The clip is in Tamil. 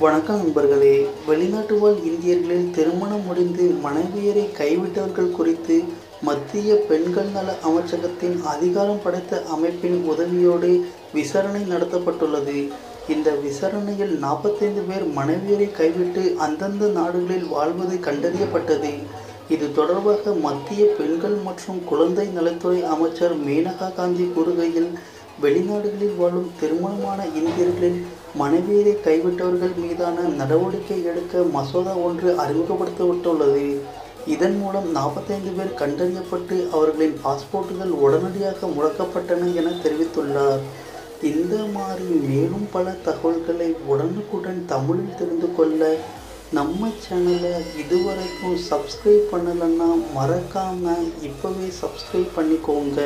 வணக்கம் நண்பர்களே. வெளிநாட்டு வாழ் இந்தியர்களில் திருமணம் முடிந்து மனைவியரை கைவிட்டவர்கள் குறித்து மத்திய பெண்கள் நல அமைச்சகத்தின் அதிகாரம் படைத்த அமைப்பின் உதவியோடு விசாரணை நடத்தப்பட்டுள்ளது. இந்த விசாரணையில் நாற்பத்தைந்து பேர் மனைவியரை கைவிட்டு அந்தந்த நாடுகளில் வாழ்வது கண்டறியப்பட்டது. இது தொடர்பாக மத்திய பெண்கள் மற்றும் குழந்தை நலத்துறை அமைச்சர் மேனகா காந்தி கூறுகையில் வெளிநாடுகளில் வாழும் திருமணமான இந்தியர்களின் மனைவியரை கைவிட்டவர்கள் மீதான நடவடிக்கை எடுக்க மசோதா ஒன்று அறிமுகப்படுத்தப்பட்டுள்ளது. இதன் மூலம் நாற்பத்தைந்து பேர் கண்டறியப்பட்டு அவர்களின் பாஸ்போர்ட்டுகள் உடனடியாக முடக்கப்பட்டன என தெரிவித்துள்ளார். இந்த மாதிரி மேலும் பல தகவல்களை உடனுக்குடன் தமிழில் தெரிந்து கொள்ள நம்ம சேனலை இதுவரைக்கும் சப்ஸ்கிரைப் பண்ணலைன்னா மறக்காமல் இப்போவே சப்ஸ்கிரைப் பண்ணிக்கோங்க.